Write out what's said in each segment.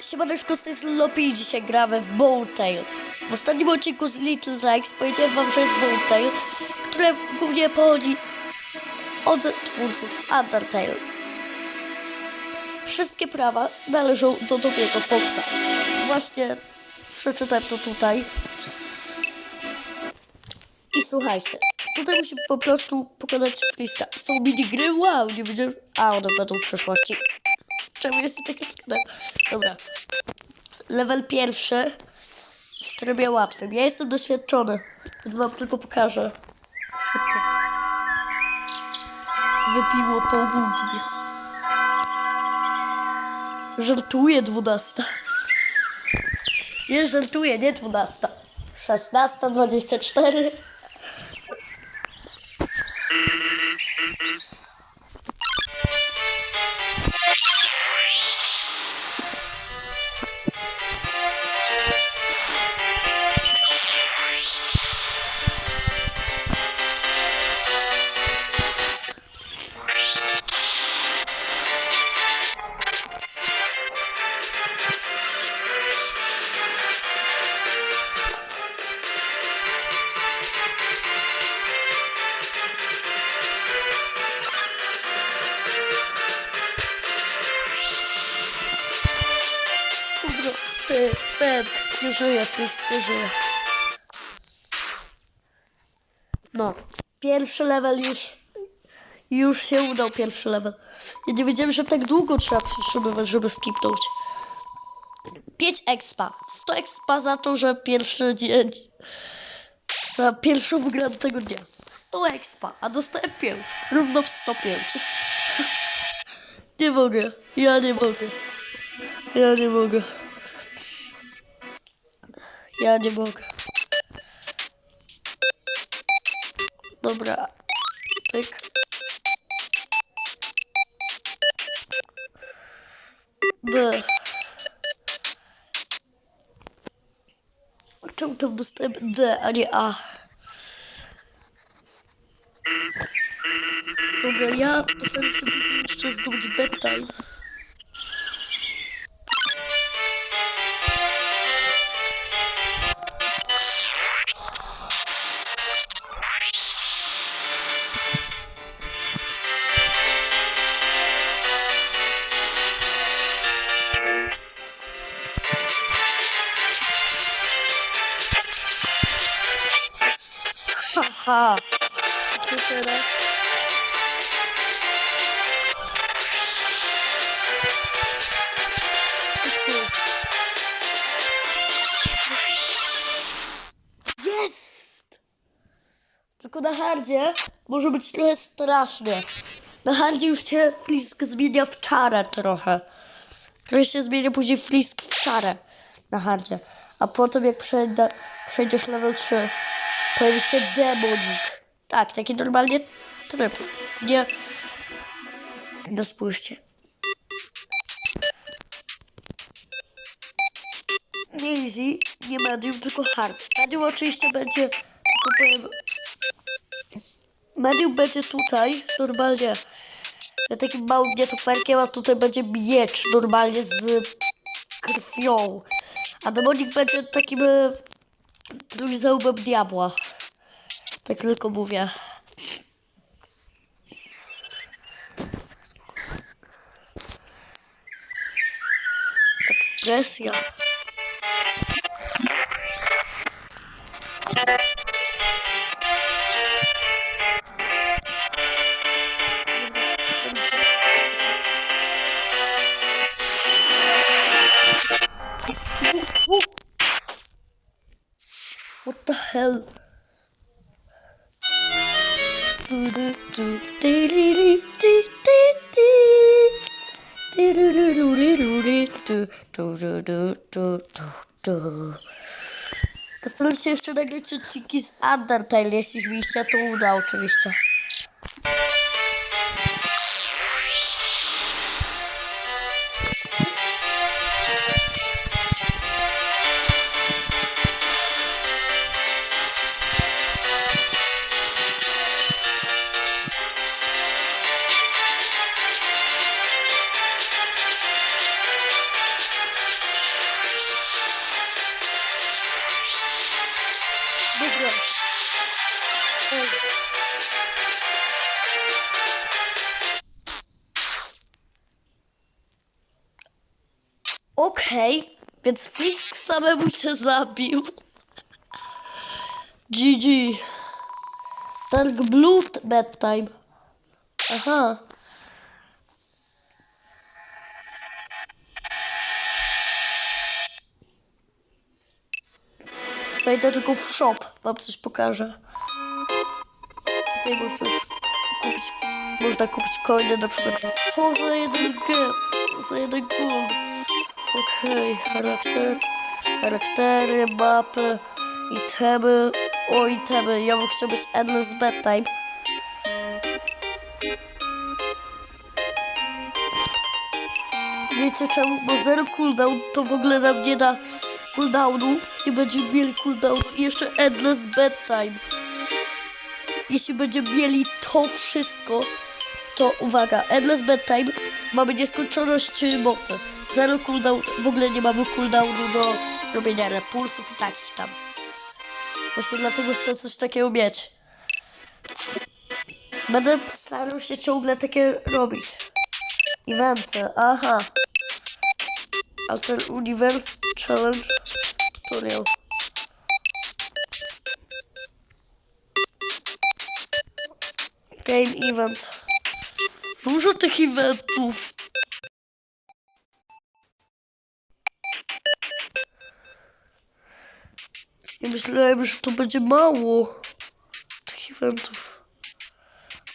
Siemaneczko, z tej Lopi i dzisiaj gramy w Bowtail. W ostatnim odcinku z Little Rex powiedziałem wam, że jest Bowtail, które głównie pochodzi od twórców Undertale. Wszystkie prawa należą do Tobiego Foxa. Właśnie przeczytałem to tutaj. I słuchajcie, tutaj musimy po prostu pokonać Fliska. Są minigry? Wow, nie wiedziałem. A, one będą w przyszłości. Czemu jest taki sklep? Dobra. Level pierwszy w trybie łatwym. Ja jestem doświadczony, więc wam tylko pokażę. Szybko. Wypiło południe. Żartuję 12. Nie żartuję, nie 12. 16, 24. Kurde, ty, ten, nie żyje, Frisk nie żyje. No, pierwszy level już, już się udał, pierwszy level. Ja nie wiedziałem, że tak długo trzeba przytrzymywać, żeby skipnąć. 5 expa, 100 expa za to, że pierwszy dzień, za pierwszą wygraną tego dnia. 100 expa, a dostałem 5, równo 105. Nie mogę, ja nie mogę. Ja nie mogę. Ja nie mogę. Dobra. Pyk. D. Czemu tam dostałem D, a nie A? Dobra, ja postaram się jeszcze zdobyć bedtime. Na hardzie może być trochę strasznie. Na hardzie już się flisk zmienia w czarę trochę. Trochę się zmienia później flisk w czarę na hardzie. A potem jak przejdę, przejdziesz level 3, pojawi się demonik. Tak, taki normalnie tryb. Nie... No spójrzcie. Nie easy, nie medium, tylko hard. Medium oczywiście będzie, tylko powiem... Medium będzie tutaj, normalnie. Takim małym nietoperkiem, a tutaj będzie miecz, normalnie z krwią. A demonik będzie takim e, trójzełbem diabła. Tak tylko mówię. Ekspresja. Do Postaram się jeszcze nagrać odcinki z Undertale, jeśli mi się to uda oczywiście. Dobra. Ej. Okej, więc Frisk samemu się zabił. GG. Dark Blood Bedtime. Aha. Wejdę tylko w shop, wam coś pokażę. Tutaj można kupić, można kupić coiny na przykład 100 za jeden G, za jeden gold. Okej, charakter, charaktery, mapy, itemy, o itemy, ja bym chciał być endless bedtime. Wiecie czemu? Bo zero cooldown to w ogóle nam nie da cooldownu. Nie będziemy mieli cooldownu i jeszcze endless bedtime. Jeśli będziemy mieli to wszystko, to uwaga, endless bedtime mamy nieskończoność mocy. Zero cooldown, w ogóle nie mamy cooldownu do robienia repulsów i takich tam. Właśnie dlatego chcę coś takiego mieć. Będę starał się ciągle takie robić. Eventy, aha. Alter Universe Challenge Tutorial. Game Event. Dużo tych eventów. Myślałem, że to będzie mało tych eventów.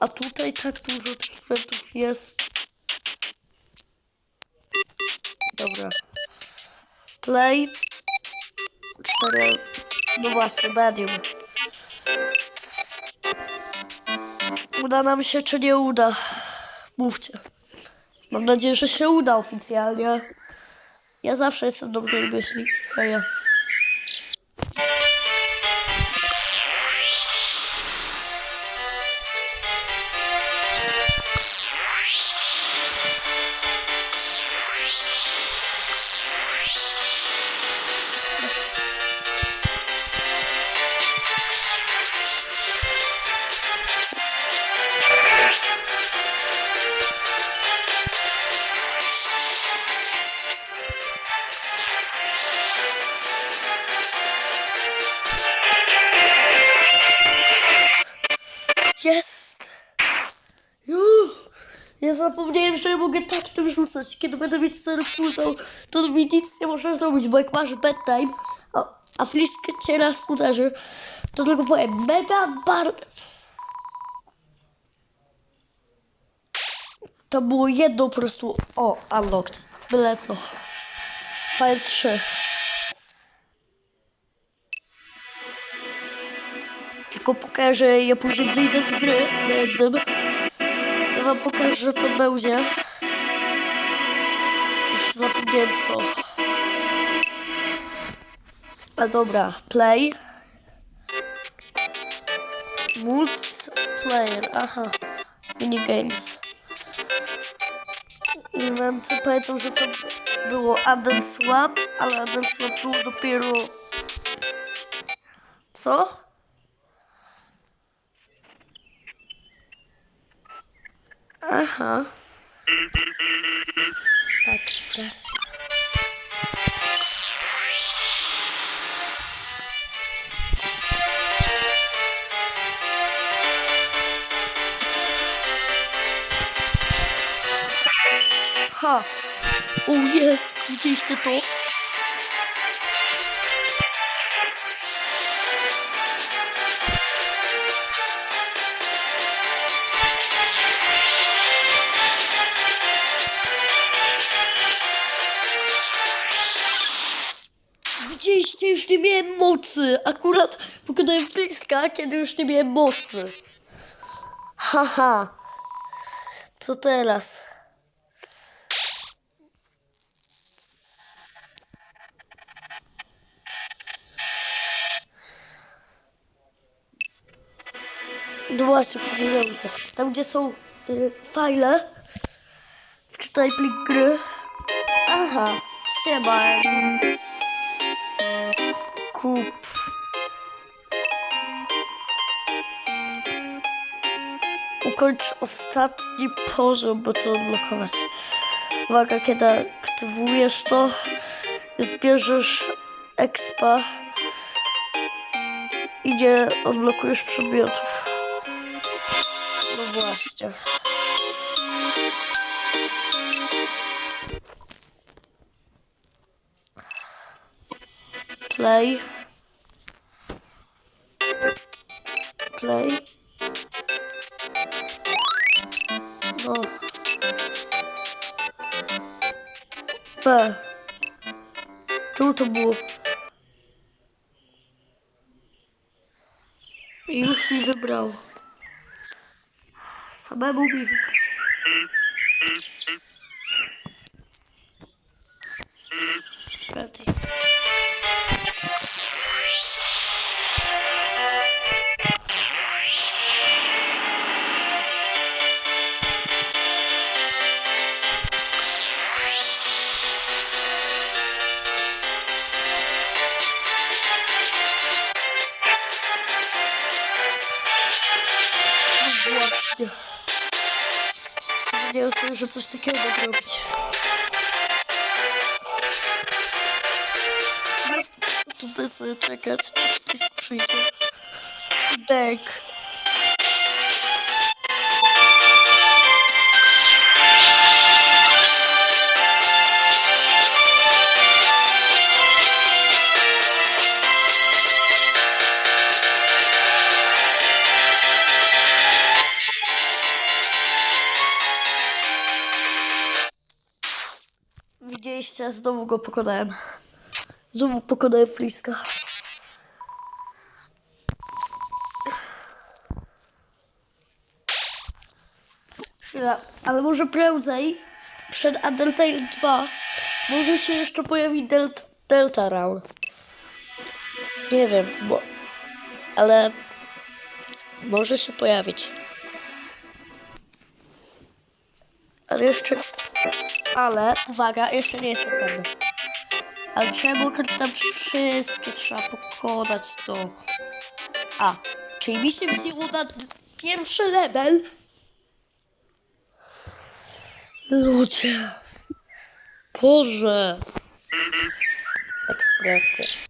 A tutaj tak dużo tych eventów jest. Dobra. Play. Cztery. No właśnie, medium. Uda nam się, czy nie uda? Mówcie. Mam nadzieję, że się uda oficjalnie. Ja zawsze jestem dobrej myśli. Heja. Zapomniałem, że mogę tak tym rzucać. Kiedy będę mieć 4 cooldown, to mi nic nie można zrobić, bo jak masz bedtime, a, a Flisk cię raz uderzy, to tylko powiem, mega bar... To było jedno po prostu, o, unlocked, byle co. File 3. Tylko pokażę, ja później wyjdę z gry. Ja wam pokażę, że to będzie. Już zapomniałem co. A dobra, play. Multiplayer, aha. Minigames. Eventy, pamiętam, że to było Aden Swap, ale Aden Swap było dopiero... Co? Aha. Tak, przepraszam. Ha! O jest! Widzieliście to? Mocy. Akurat pokonałem Fliska, kiedy już nie miałem mocy. Haha. Co teraz? No właśnie, przypomniałem się. Tam, gdzie są y, fajle, wczytaj plik gry. Aha, siema. Kup. Ukończ ostatni poziom, by to odblokować. Uwaga, kiedy aktywujesz to, zbierzesz expa i nie odblokujesz przedmiotów. No właśnie. Play. Play. No. P. Czemu to było? I już mi wybrał. Samemu robić. Teraz Tutaj sobie czekać, aż ktoś przyjdzie. Bek. Znowu go pokonałem. Znowu pokonałem Friska. Chwila, ale może prędzej przed Undertale 2 może się jeszcze pojawi Delta, Delta Run. Nie wiem, bo... Ale... Może się pojawić. Ale jeszcze... Ale, uwaga, jeszcze nie jestem pewny. Ale czemu tam wszystkie trzeba pokonać to? A, czyli mi się na pierwszy level? Ludzie. Boże. Ekspresja.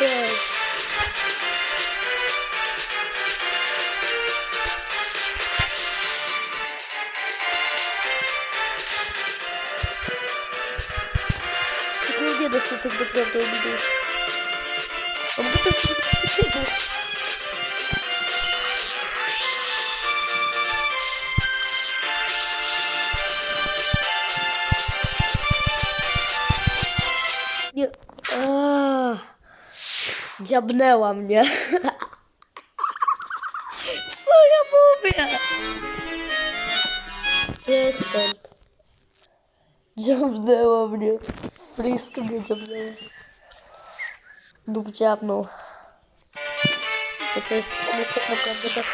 Bek. Z tego nie da się tak naprawdę ominąć. A Dziabnęła mnie. Co ja mówię? Jestem. Dziabnęła mnie. Blisko mnie dziabnęła. Lub dziabnął. Bo to jest, jest tak naprawdę. O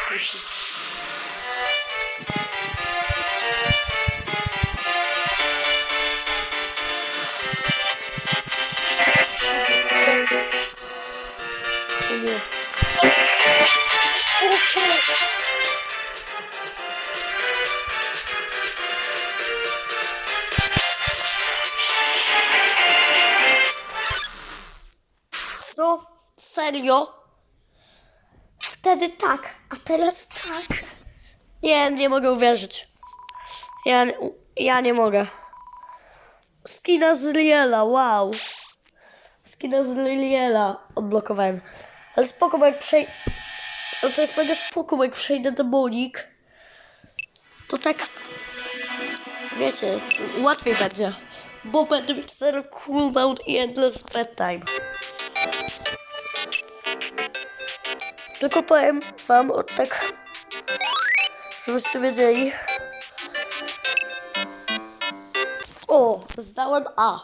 nie. Co? Serio? Wtedy tak, a teraz tak. Nie, nie mogę uwierzyć. Ja, ja nie mogę. Skina z Liela, wow. Skina z Liela odblokowałem. Ale spoko, bo jak przej... No to jest mega spoko, bo jak przejdę do Monik, to tak... Wiecie, łatwiej będzie. Bo będę mieć zero cooldown i endless bedtime. Tylko powiem wam od tak, żebyście wiedzieli. O, zdałem A.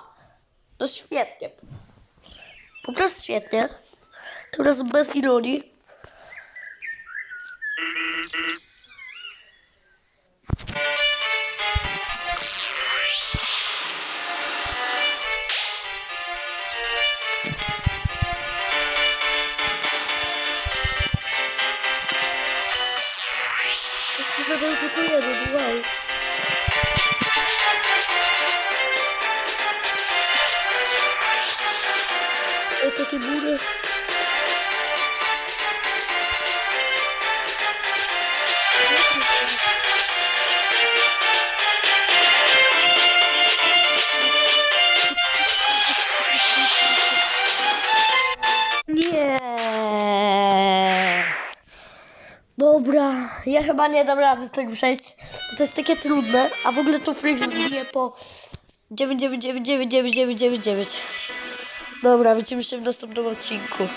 No świetnie. Po prostu świetnie. Teraz bez ironii. Chyba nie dam rady tego przejść, bo to jest takie trudne, a w ogóle to Flix zbije po 9999999. Dobra, widzimy się w następnym odcinku.